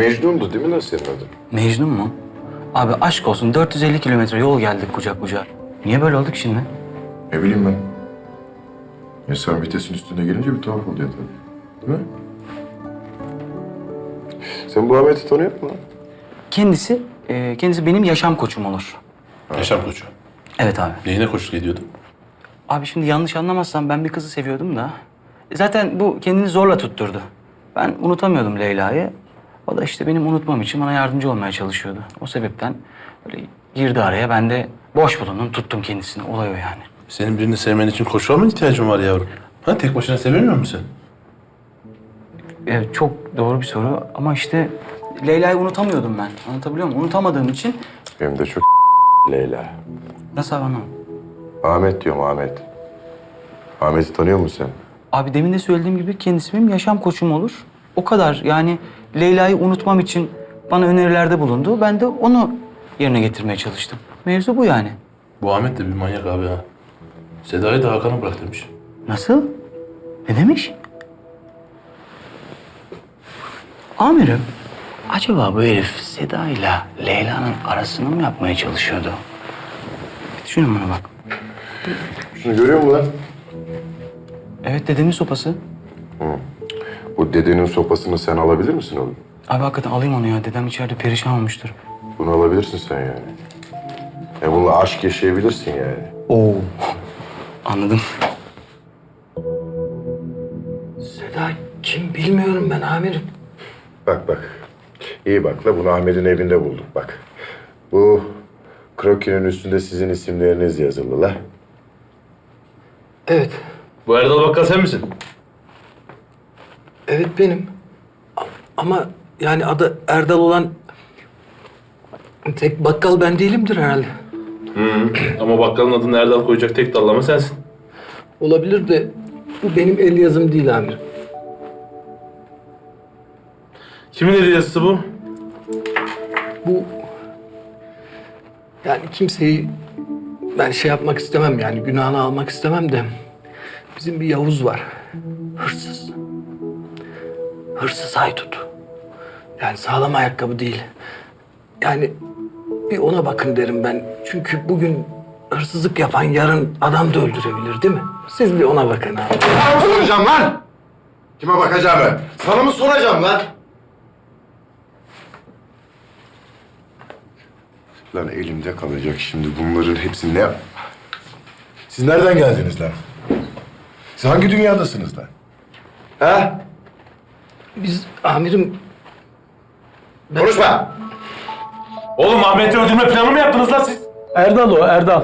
Mecnun'du değil mi lan senin adın? Mecnun mu? Abi aşk olsun 450 kilometre yol geldik kucak kucağa. Niye böyle olduk şimdi? Ne bileyim ben. İnsan vitesin üstüne gelince bir tuhaf oluyor tabii. Değil mi? Sen bu Ahmet'i tanıyor musun lan? Kendisi, e, kendisi benim yaşam koçum olur. Yaşam koçu. Evet abi. Neyine koçluk ediyordun? Abi şimdi yanlış anlamazsan ben bir kızı seviyordum da. E, Zaten bu kendini zorla tutturdu. Ben unutamıyordum Leyla'yı. O da işte benim unutmam için bana yardımcı olmaya çalışıyordu. O sebepten böyle girdi araya. Ben de boş bulundum, tuttum kendisini. Olay o yani. Senin birini sevmen için koçluğa mı ihtiyacın var yavrum? Ha tek başına sevemiyor musun Evet, çok doğru bir soru ama işte Leyla'yı unutamıyordum ben. Anlatabiliyor muyum? Unutamadığım için Benim de çok Leyla. nasıl abi anlamadım? Ahmet diyorum Ahmet. Ahmet'i tanıyor musun sen? Abi demin de söylediğim gibi kendisi benim yaşam koçum olur. O kadar yani Leyla'yı unutmam için bana önerilerde bulundu. Ben de onu yerine getirmeye çalıştım. Mevzu bu yani. Bu Ahmet de bir manyak abi ha. Seda'yı da Hakan'a bırak demiş. Nasıl? Ne demiş? Amirim, acaba bu herif Seda ile Leyla'nın arasını mı yapmaya çalışıyordu? Düşünün bana bak. Şunu görüyor musun lan? Evet dedemin sopası. Bu dedenin sopasını sen alabilir misin oğlum? Abi hakikaten alayım onu ya. Dedem içeride perişan olmuştur. Bunu alabilirsin sen yani. E bununla aşk yaşayabilirsin yani. Oo. Anladım. Seda kim bilmiyorum ben amirim. Bak bak. İyi bak la bunu Ahmet'in evinde bulduk bak. Bu krokinin üstünde sizin isimleriniz yazılı la. Evet, Bu Erdal Bakkal sen misin? Evet benim. A- Ama yani adı Erdal olan tek bakkal ben değilimdir herhalde. Ama bakkalın adını Erdal koyacak tek dallama sensin. Olabilir de bu benim el yazım değil amirim. Kimin eli yazısı bu? Bu yani kimseyi ben şey yapmak istemem yani günahını almak istemem de bizim bir Yavuz var. Hırsız. Hırsız haydut. Yani sağlam ayakkabı değil. Yani bir ona bakın derim ben. Çünkü bugün hırsızlık yapan yarın adam da öldürebilir değil mi? Siz bir ona bakın abi. Sana mı soracağım lan? Kime bakacağım ben? Sana mı soracağım lan? Lan elimde kalacak şimdi bunların hepsi ne? Siz nereden geldiniz lan? Siz hangi dünyadasınız lan? Ha? Biz amirim Konuşma! Oğlum Ahmet'i öldürme planı mı yaptınız lan siz? Erdal o, Erdal.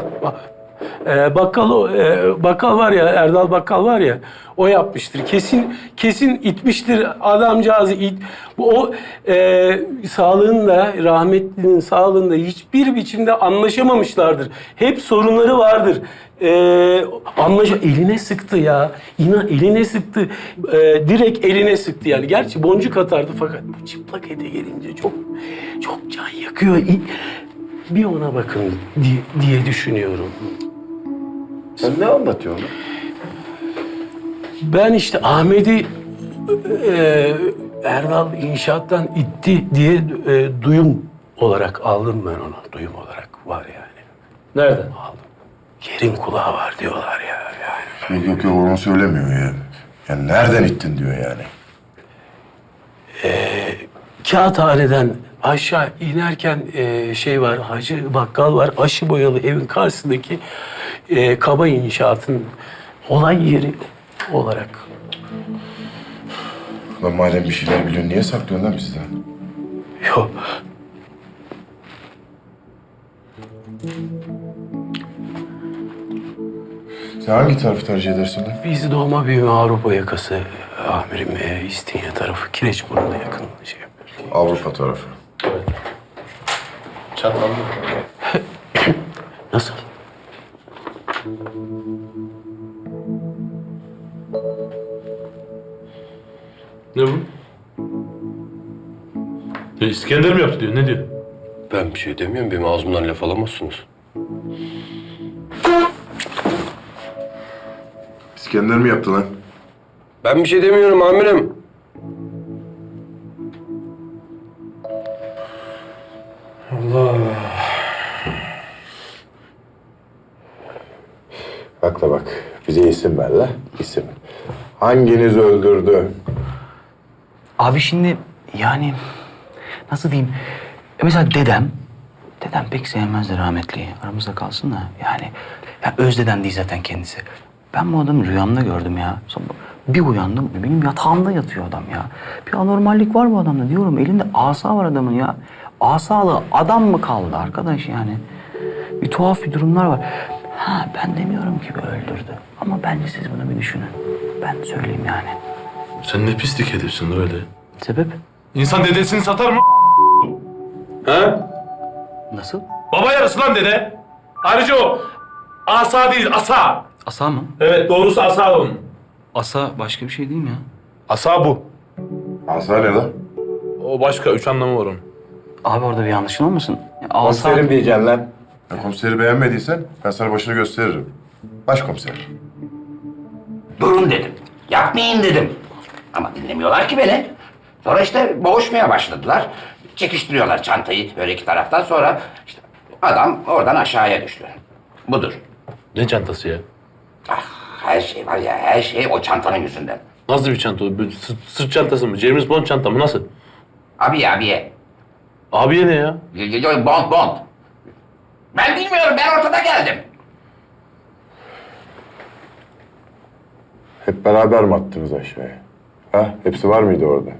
Ee, bakkal e, bakkal var ya, Erdal bakkal var ya, o yapmıştır. Kesin, kesin itmiştir adamcağızı. It, bu o e, sağlığında, rahmetlinin sağlığında hiçbir biçimde anlaşamamışlardır. Hep sorunları vardır. E, anlaş eline sıktı ya. İnan eline sıktı. E, direkt eline sıktı yani. Gerçi boncuk atardı fakat bu çıplak ete gelince çok çok can yakıyor. Bir ona bakın diye, diye düşünüyorum. Sen ne anlatıyorsun? Ben işte Ahmet'i e, Erdal inşaattan itti diye e, duyum olarak aldım ben onu. Duyum olarak var yani. Nereden? Aldım. Yerin kulağı var diyorlar ya. Yani. Yok yok yok onu söylemiyor ya. Yani nereden ittin diyor yani. Kağıthaneden aşağı inerken e, şey var, hacı bakkal var. Aşı boyalı evin karşısındaki e, kaba inşaatın olay yeri olarak. Lan madem bir şeyler biliyorsun niye saklıyorsun lan bizden? Yok. Sen hangi tarafı tercih edersin lan? Biz doğma büyüme Avrupa yakası amirim e, İstinye tarafı Kireçburnu'na yakın şey. Avrupa tarafı. Çatlandı. Nasıl? Ne bu? Ya İskender mi yaptı diyor, ne diyor? Ben bir şey demiyorum. Benim ağzımdan laf alamazsınız. İskender mi yaptı lan? Ben bir şey demiyorum amirim. İsim ver. İsim. Hanginiz öldürdü? Abi şimdi yani nasıl diyeyim? E mesela dedem, dedem pek sevmezdi rahmetliyi. Aramızda kalsın da yani. Ya öz dedem değil zaten kendisi. Ben bu adamı rüyamda gördüm ya. Bir uyandım, benim yatağımda yatıyor adam ya. Bir anormallik var bu adamda diyorum. Elinde asa var adamın ya. Asalı adam mı kaldı arkadaş yani? Bir tuhaf bir durumlar var. Ha ben demiyorum ki öldürdü. Ama bence siz bunu bir düşünün. Ben söyleyeyim yani. Sen ne pislik herifsin öyle. Sebep? İnsan dedesini satar mı? He? Nasıl? Baba yarısı lan dede. Ayrıca o asa değil asa. Asa mı? Evet doğrusu asa onun. Asa başka bir şey değil mi ya? Asa bu. Asa ne lan? O başka üç anlamı var onun. Abi orada bir yanlışın olmasın? Ya, Asa... Komiserim diyeceksin lan. Ya komiseri beğenmediysen ben sana başını gösteririm. Başkomiser. Durun dedim. Yapmayın dedim. Ama dinlemiyorlar ki beni. Sonra işte boğuşmaya başladılar. Çekiştiriyorlar çantayı böyle iki taraftan sonra işte adam oradan aşağıya düştü. Budur. Ne çantası ya? Ah, her şey var ya her şey o çantanın yüzünden. Nasıl bir çanta o? Böyle Sırt, sırt çantası mı? James Bond çanta mı? Nasıl? Abiye abiye. Abiye ne ya? Y- y- y- Bond bond. Ben bilmiyorum ben ortada geldim. Hep beraber mi attınız aşağıya? Ha? Hepsi var mıydı orada?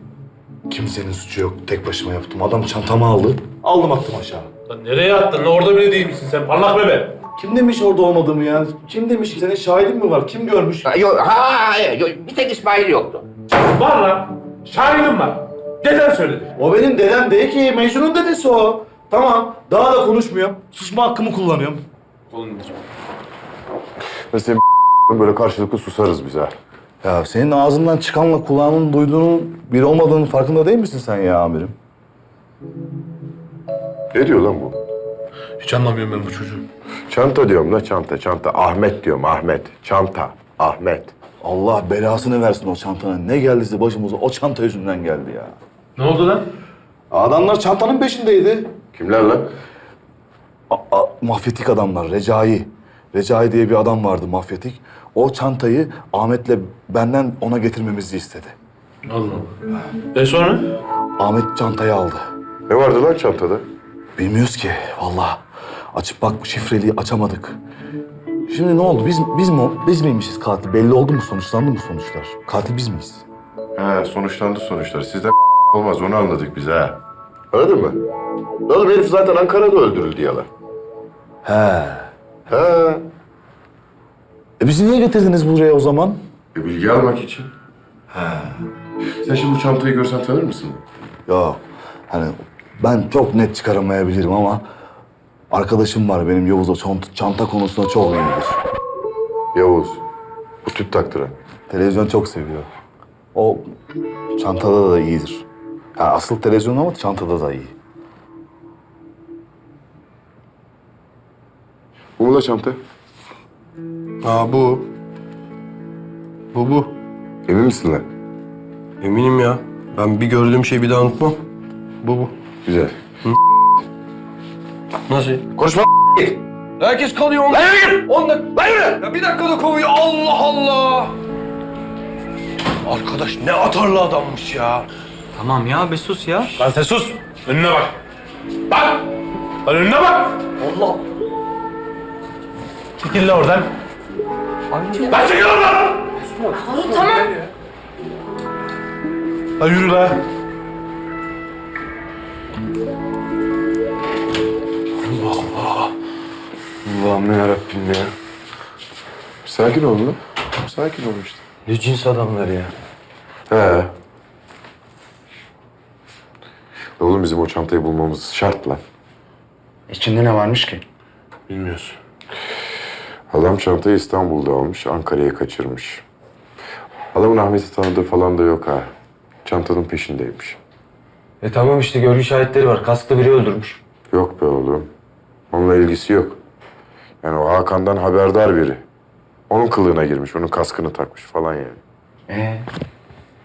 Kimsenin suçu yok. Tek başıma yaptım. Adam çantamı aldı. Aldım attım aşağı. Lan nereye attın? Lan Orada bile değil misin sen? Parlak bebe. Kim demiş orada olmadığımı ya? Kim demiş? Senin şahidin mi var? Kim görmüş? Ha, Yok, ha, hayır, yok, bir tek İsmail yoktu. Var lan. Şahidim var. Deden söyledi. O benim dedem değil ki. Mecnun'un dedesi o. Tamam. Daha da konuşmuyorum. Susma hakkımı kullanıyorum. Kolunu indir. Böyle karşılıklı susarız biz ha. Ya senin ağzından çıkanla kulağının duyduğunun bir olmadığının farkında değil misin sen ya amirim? Ne diyor lan bu? Hiç anlamıyorum ben bu çocuğu. Çanta diyorum la çanta çanta. Ahmet diyorum Ahmet. Çanta. Ahmet. Allah belasını versin o çantanın. Ne geldiyse başımıza o çanta yüzünden geldi ya. Ne oldu lan? Adamlar çantanın peşindeydi. Kimler lan? A- a- mafyatik adamlar, Recai. Recai diye bir adam vardı mafyatik. O çantayı Ahmet'le benden ona getirmemizi istedi. Allah Allah. E sonra? Ahmet çantayı aldı. Ne vardı lan çantada? Bilmiyoruz ki vallahi. Açıp bak şifreliği açamadık. Şimdi ne oldu? Biz biz mi biz miymişiz katil? Belli oldu mu? Sonuçlandı mı sonuçlar? Katil biz miyiz? He sonuçlandı sonuçlar. Sizden olmaz onu anladık biz ha. Anladın mı? Oğlum herif zaten Ankara'da öldürüldü yalan. He. He. E bizi niye getirdiniz buraya o zaman? E, bilgi almak için. He. Sen şimdi bu çantayı görsen tanır mısın? Ya hani ben çok net çıkaramayabilirim ama arkadaşım var benim Yavuz o çant- çanta konusunda çok iyidir. Yavuz. Bu tüp taktıran. Televizyon çok seviyor. O çantada da iyidir. Yani asıl televizyon ama çantada da iyi. Bu la çanta? Ha bu. Bu bu. Emin misin lan? Eminim ya. Ben bir gördüğüm şeyi bir daha unutmam. Bu bu. Güzel. Nasıl? Konuşma Herkes kalıyor. Lan yürü! On dakika. Lan yürü! Ya bir dakikada kovuyor. Allah Allah! Arkadaş ne atarlı adammış ya. Tamam ya bir sus ya. Lan sen sus. Önüne bak. Bak. Lan önüne bak. Allah. Çekil lan oradan. Lan çekil oradan. Tamam. Lan yürü lan. Allah'ım ya Rabbim ya. Sakin ol lan. Sakin ol işte. Ne cins adamlar ya. He. Oğlum bizim o çantayı bulmamız şart lan. İçinde ne varmış ki? Bilmiyorsun. Adam çantayı İstanbul'da almış, Ankara'ya kaçırmış. Adamın Ahmet'i tanıdığı falan da yok ha. Çantanın peşindeymiş. E tamam işte görgü şahitleri var. Kasklı biri öldürmüş. Yok be oğlum. Onunla ilgisi yok. Yani o Hakan'dan haberdar biri. Onun kılığına girmiş, onun kaskını takmış falan yani. Ee,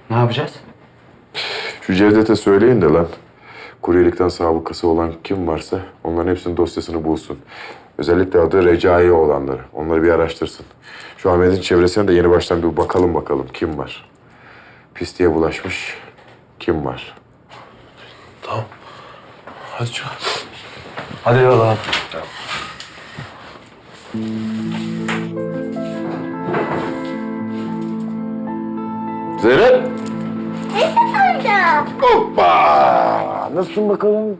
ne yapacağız? Şu Cevdet'e söyleyin de lan. Kuryelikten sabıkası olan kim varsa onların hepsinin dosyasını bulsun. Özellikle adı Recai olanları. Onları bir araştırsın. Şu Ahmet'in çevresine de yeni baştan bir bakalım bakalım kim var. Pisliğe bulaşmış kim var? Tamam. Hadi çık. Hadi yola. Zeynep! Hoppa! Nasılsın bakalım?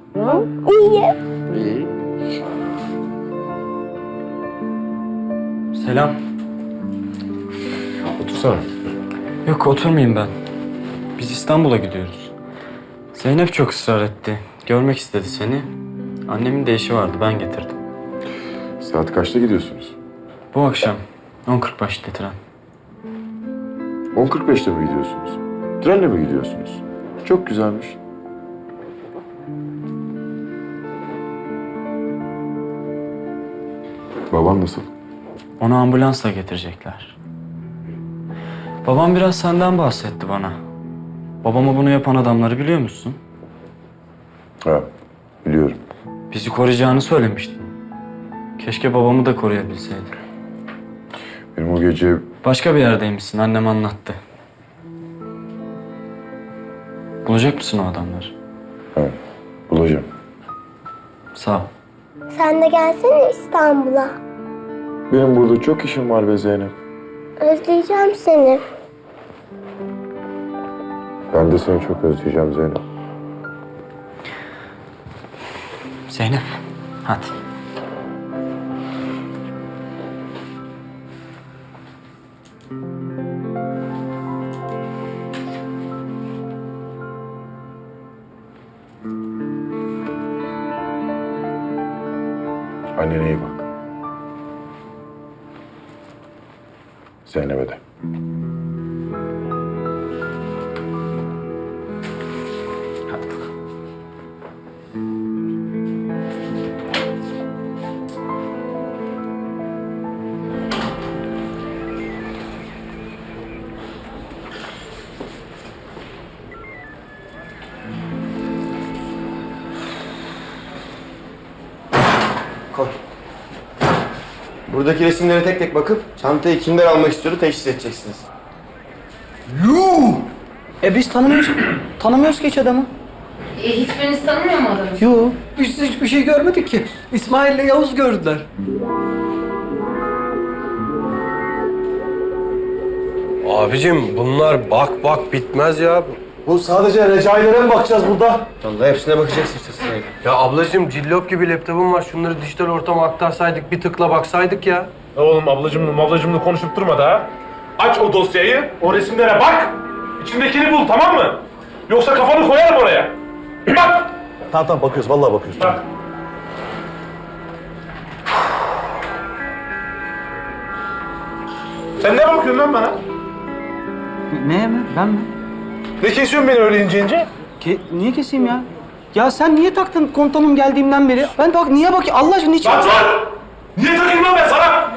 Selam. Otursana. Yok oturmayayım ben. Biz İstanbul'a gidiyoruz. Zeynep çok ısrar etti. Görmek istedi seni. Annemin de işi vardı ben getirdim. Saat kaçta gidiyorsunuz? Bu akşam 10.40 başladı tren. 10.45'te mi gidiyorsunuz? Trenle mi gidiyorsunuz? Çok güzelmiş. Baban nasıl? Onu ambulansla getirecekler. Babam biraz senden bahsetti bana. Babama bunu yapan adamları biliyor musun? Ha, biliyorum. Bizi koruyacağını söylemiştin. Keşke babamı da koruyabilseydin. Benim o gece Başka bir yerdeymişsin annem anlattı. Bulacak mısın o adamları? ha, bulacağım. Sağ ol. Sen de gelsene İstanbul'a. Benim burada çok işim var be Zeynep. Özleyeceğim seni. Ben de seni çok özleyeceğim Zeynep. Zeynep, hadi. Annene iyi bak. Zeynep'e de. Buradaki resimlere tek tek bakıp çantayı kimden almak istiyordu teşhis edeceksiniz. E biz tanımıyoruz. tanımıyoruz ki hiç adamı. E, hiçbiriniz tanımıyor mu adamı? Yo. Biz hiçbir şey görmedik ki. İsmail ile Yavuz gördüler. Abicim bunlar bak bak bitmez ya. Bu sadece recailere mi bakacağız burada? Vallahi hepsine bakacaksın işte sırayla. Ya ablacığım cillop gibi laptopum var. Şunları dijital ortama aktarsaydık bir tıkla baksaydık ya. Oğlum ablacımla ablacımla konuşup durma da ha. Aç o dosyayı, o resimlere bak. İçindekini bul tamam mı? Yoksa kafanı koyarım oraya. Bak. Tamam tamam bakıyoruz vallahi bakıyoruz. Bak. Sen ne bakıyorsun lan bana? Ne mi? Ben mi? Ne kesiyorsun beni öyle ince ince? Ke- niye keseyim ya? Ya sen niye taktın komutanım geldiğimden beri? Ben bak niye bak Allah aşkına niçin? Lan dur! Niye takayım lan ben sana?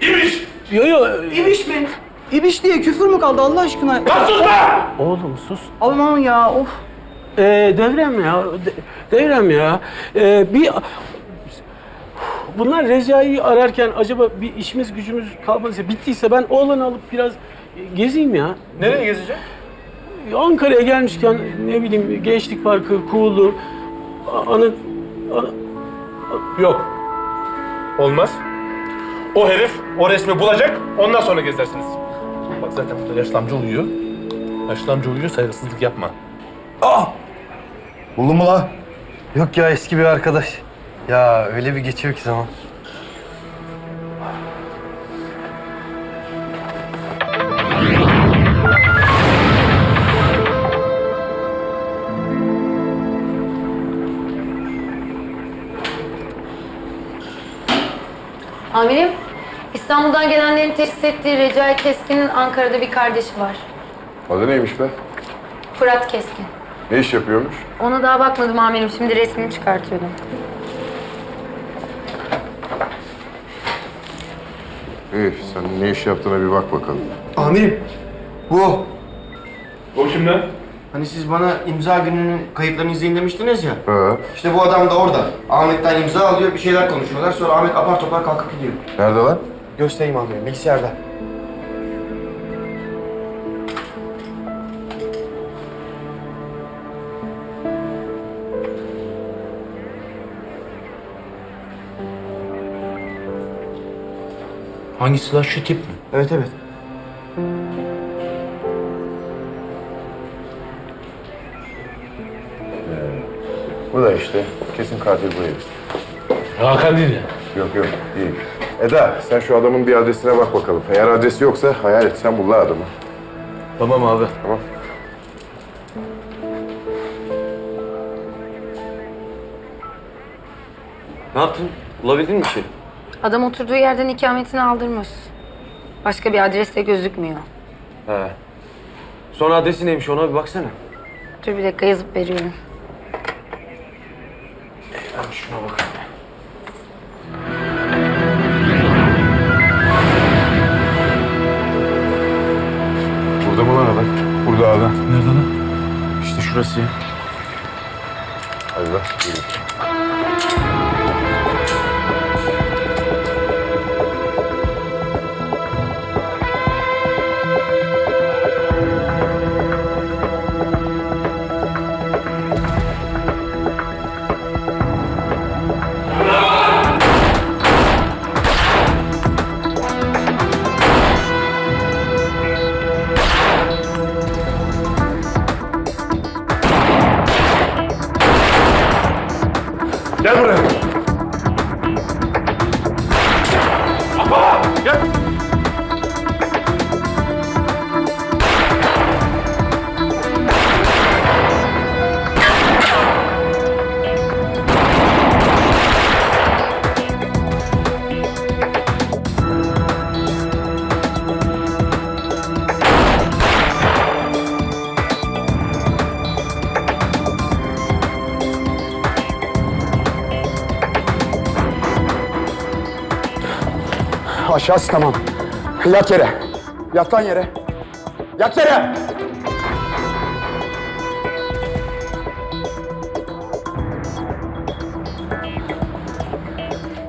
İmiş! Yo yo. İbiş mi? İbiş diye küfür mü kaldı Allah aşkına? Lan sus be! Oğlum sus. Aman ya of. Ee, devrem ya. de- devrem ya. Ee, bir Bunlar Recai'yi ararken acaba bir işimiz gücümüz kalmadıysa bittiyse ben oğlanı alıp biraz gezeyim ya. Nereye gezecek? Ankara'ya gelmişken ne bileyim Gençlik Parkı, Kuğulu, anı, anı Yok. Olmaz. O herif o resmi bulacak, ondan sonra gezersiniz. Bak zaten burada yaşlı amca uyuyor. Yaşlı amca uyuyor, saygısızlık yapma. Buldun mu la? Yok ya eski bir arkadaş. Ya öyle bir geçiyor ki zaman. Amirim, İstanbul'dan gelenlerin teşhis ettiği Recai Keskin'in Ankara'da bir kardeşi var. Adı neymiş be? Fırat Keskin. Ne iş yapıyormuş? Ona daha bakmadım amirim. Şimdi resmini çıkartıyordum. İyi, sen ne iş yaptığına bir bak bakalım. Amirim bu O kim lan? Hani siz bana imza gününün kayıtlarını izleyin demiştiniz ya. Ha. İşte bu adam da orada. Ahmet'ten imza alıyor, bir şeyler konuşuyorlar. Sonra Ahmet apar topar kalkıp gidiyor. Nerede lan? Göstereyim abi, bilgisayarda. Hangisi lan şu tip mi? Evet evet. Bu da işte. Kesin katil bu herif. Hakan değil ya. Yok yok değil. Eda sen şu adamın bir adresine bak bakalım. Eğer adresi yoksa hayal et sen bul la adamı. Tamam abi. Tamam. Ne yaptın? Bulabildin mi şey? Adam oturduğu yerden ikametini aldırmış. Başka bir adres de gözükmüyor. He. Son adresi neymiş ona bir baksana. Dur bir dakika yazıp veriyorum. İşte Aşağısı tamam. Yat yere. Yat yere. Yat yere.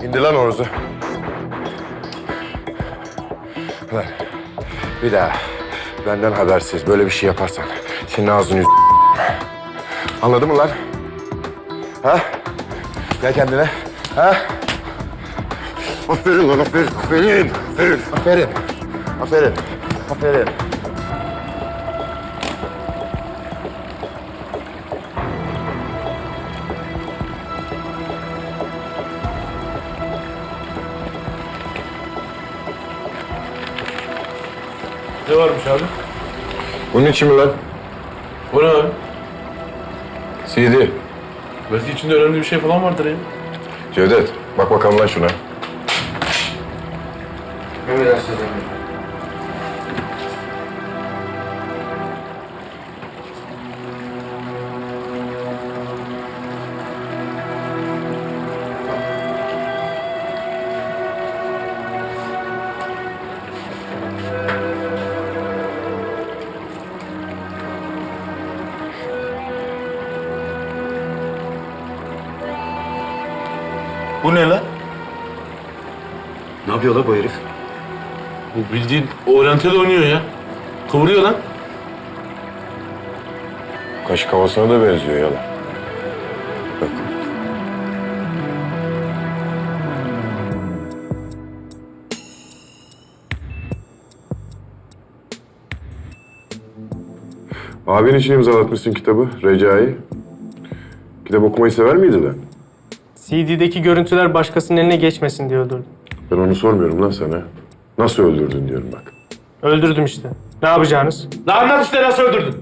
İndi lan oruzu. Lan bir daha benden habersiz böyle bir şey yaparsan senin ağzını yüz... Anladın mı lan? Ha? Gel kendine. Ha? Aferin lan aferin. Aferin. Aferin. Aferin. Aferin. Aferin. Ne varmış abi? Bunun için mi lan? O ne abi? CD. Belki içinde önemli bir şey falan vardır ya. Cevdet bak bakalım lan şuna. Emredersiniz amirim. Bu ne lan? Ne yapıyor la bu herif? Bu bildiğin oryantal oynuyor ya. Kıvırıyor lan. Kaşık havasına da benziyor yalan. Abin için imzalatmışsın kitabı, Recai. Kitap okumayı sever miydi lan? CD'deki görüntüler başkasının eline geçmesin diye öldürdüm. Ben onu sormuyorum lan sana. Nasıl öldürdün diyorum bak. Öldürdüm işte. Ne yapacağınız? Anlat işte nasıl öldürdün.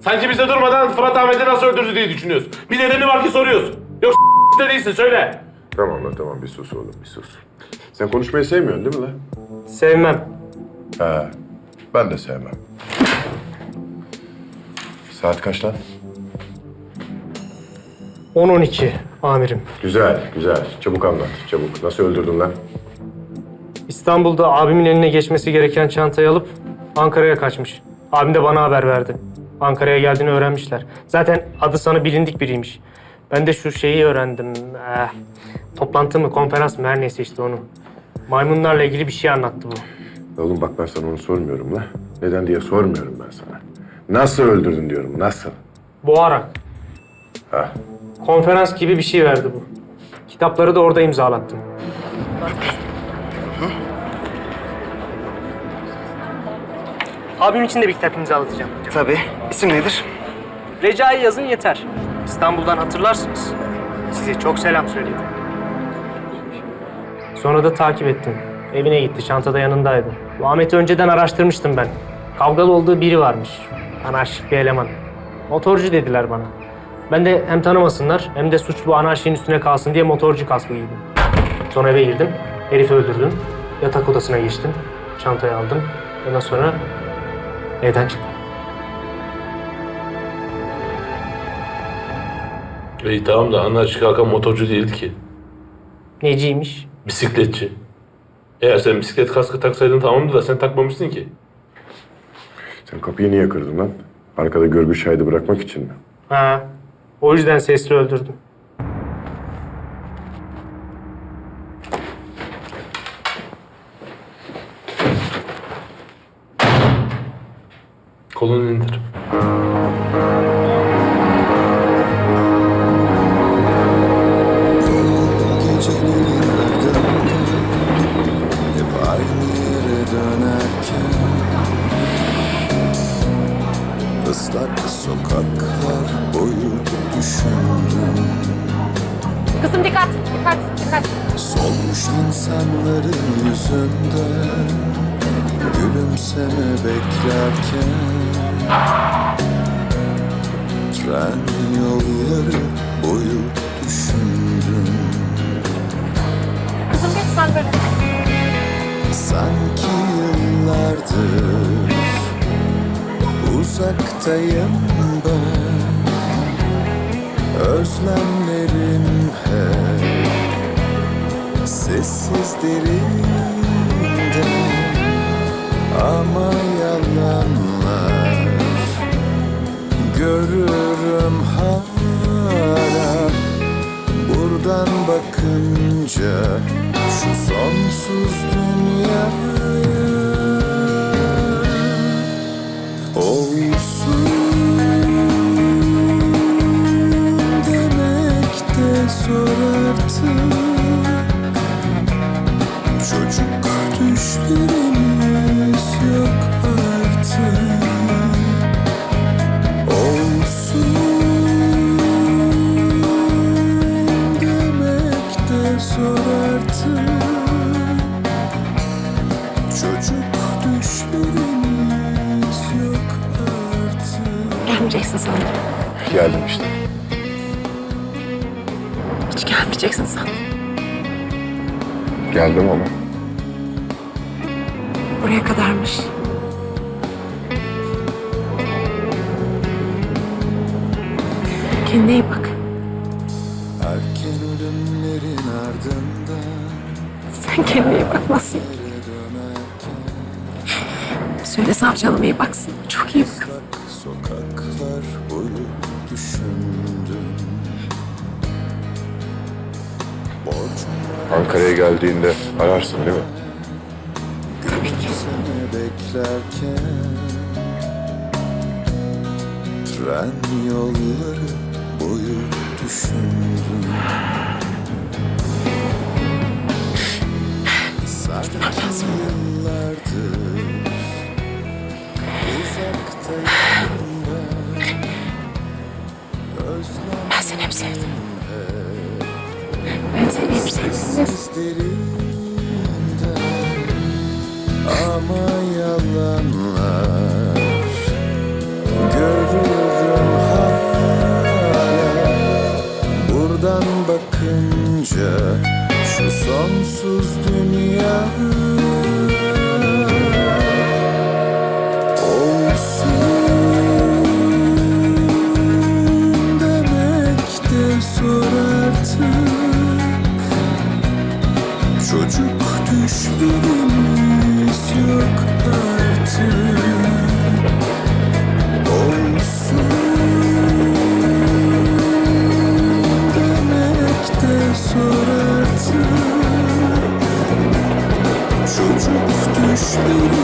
Sanki bize durmadan Fırat Ahmet'i nasıl öldürdü diye düşünüyorsun. Bir nedeni var ki soruyorsun. Yok de değilsin söyle. Tamam lan tamam bir sus oğlum bir sus. Sen konuşmayı sevmiyorsun değil mi lan? Sevmem. Ha, ben de sevmem. Saat kaç lan? 10-12 amirim. Güzel, güzel. Çabuk anlat, çabuk. Nasıl öldürdün lan? İstanbul'da abimin eline geçmesi gereken çantayı alıp Ankara'ya kaçmış. Abim de bana haber verdi. Ankara'ya geldiğini öğrenmişler. Zaten adı sana bilindik biriymiş. Ben de şu şeyi öğrendim. Eh, toplantı mı, konferans mı her neyse işte onu. Maymunlarla ilgili bir şey anlattı bu. Oğlum bak ben sana onu sormuyorum la. Neden diye sormuyorum ben sana. Nasıl öldürdün diyorum, nasıl? Boğarak. Ha. Konferans gibi bir şey verdi bu. Kitapları da orada imzalattım. Abim için de bir kitap imzalatacağım. Tabii. İsim nedir? Recai yazın yeter. İstanbul'dan hatırlarsınız. Size çok selam söyledi. Sonra da takip ettim. Evine gitti, çantada yanındaydı. Bu Ahmet'i önceden araştırmıştım ben. Kavgalı olduğu biri varmış. Anarşik bir eleman. Motorcu dediler bana. Ben de hem tanımasınlar hem de suç bu anarşinin üstüne kalsın diye motorcu kaskı giydim. Sonra eve girdim. Herifi öldürdüm. Yatak odasına geçtim. Çantayı aldım. Ondan sonra evden çıktım. İyi tamam da anarşik Hakan motorcu değildi ki. Neciymiş? Bisikletçi. Eğer sen bisiklet kaskı taksaydın tamamdı da sen takmamışsın ki. Sen kapıyı niye kırdın lan? Arkada görgü şahidi bırakmak için mi? Ha. O yüzden sesli öldürdüm. Kolunu indir. Hiç gelmeyeceksin sen. Geldim ama. Buraya kadarmış. Kendine iyi bak. Erken ölümlerin ardından Sen kendine iyi bakmasın. Söyle savcı hanım iyi baksın. Çok iyi bak. Sokaklar Ankara'ya geldiğinde ararsın değil mi? seni beklerken Tren yolları boyu düşündüm Sanki yıllardır uzaktayım ben Ben seni hep sevdim. Derinden ama yalanlar. Görürüm hala. Buradan bakınca şu sonsuz dünya hiçbirimiz yok artık. Olsun. Demek zor artık. Çocuk düşleri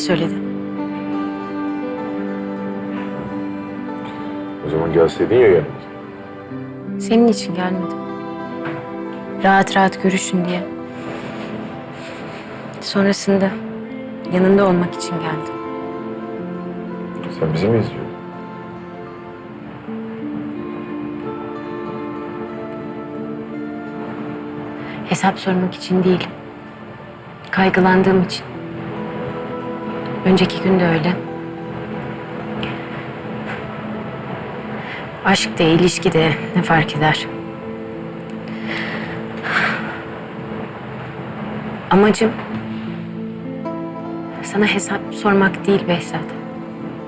söyledi. O zaman gelseydin ya yanımıza. Senin için gelmedim. Rahat rahat görüşün diye. Sonrasında yanında olmak için geldim. Sen bizi mi izliyordun? Hesap sormak için değil. Kaygılandığım için. Önceki gün de öyle. Aşk de, ilişki de ne fark eder? Amacım sana hesap sormak değil Behzat.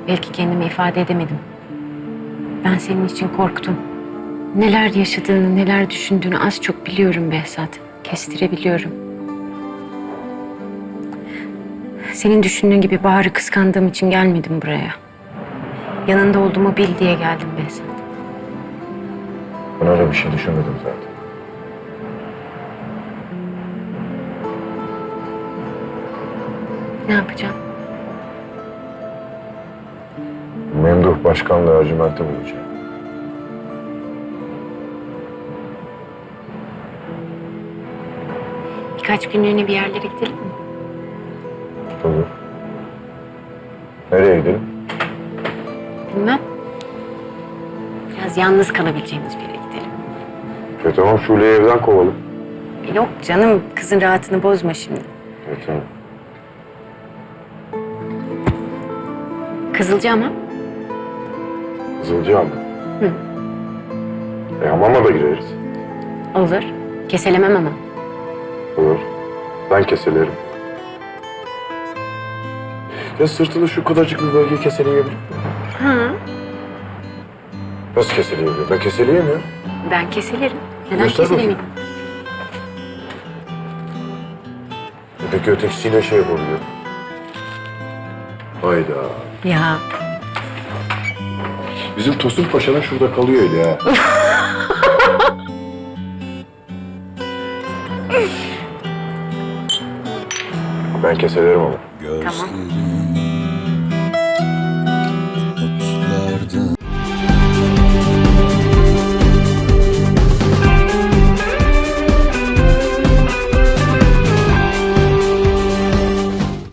Belki kendimi ifade edemedim. Ben senin için korktum. Neler yaşadığını, neler düşündüğünü az çok biliyorum Behzat. Kestirebiliyorum. Senin düşündüğün gibi Bahar'ı kıskandığım için gelmedim buraya. Yanında olduğumu bil diye geldim Behzat. Ben öyle bir şey düşünmedim zaten. Ne yapacağım? Memduh Başkan'la Ercüment'i bulacağım. Birkaç günlüğüne bir yerlere gidelim mi? Nereye gidelim? Bilmem. Biraz yalnız kalabileceğimiz bir yere gidelim. E tamam Şule'yi evden kovalım. Yok canım, kızın rahatını bozma şimdi. E tamam. Kızılca ama. Kızılcığa mı? Hı. E hamama da gireriz. Olur. Keselemem ama. Olur. Ben keselerim. Ya sırtını şu kadarcık bir bölgeyi keseleyebilir miyim? Hı. Nasıl keseleyebilirim? Ben keseleyemiyorum. Ben keselerim. Neden Göster bakayım. keselemeyeyim? E Peki ötekisiyle şey yapabiliyor. Hayda. Ya. Bizim Tosun Paşa'nın şurada kalıyor öyle ha. ben keselerim ama. Tamam.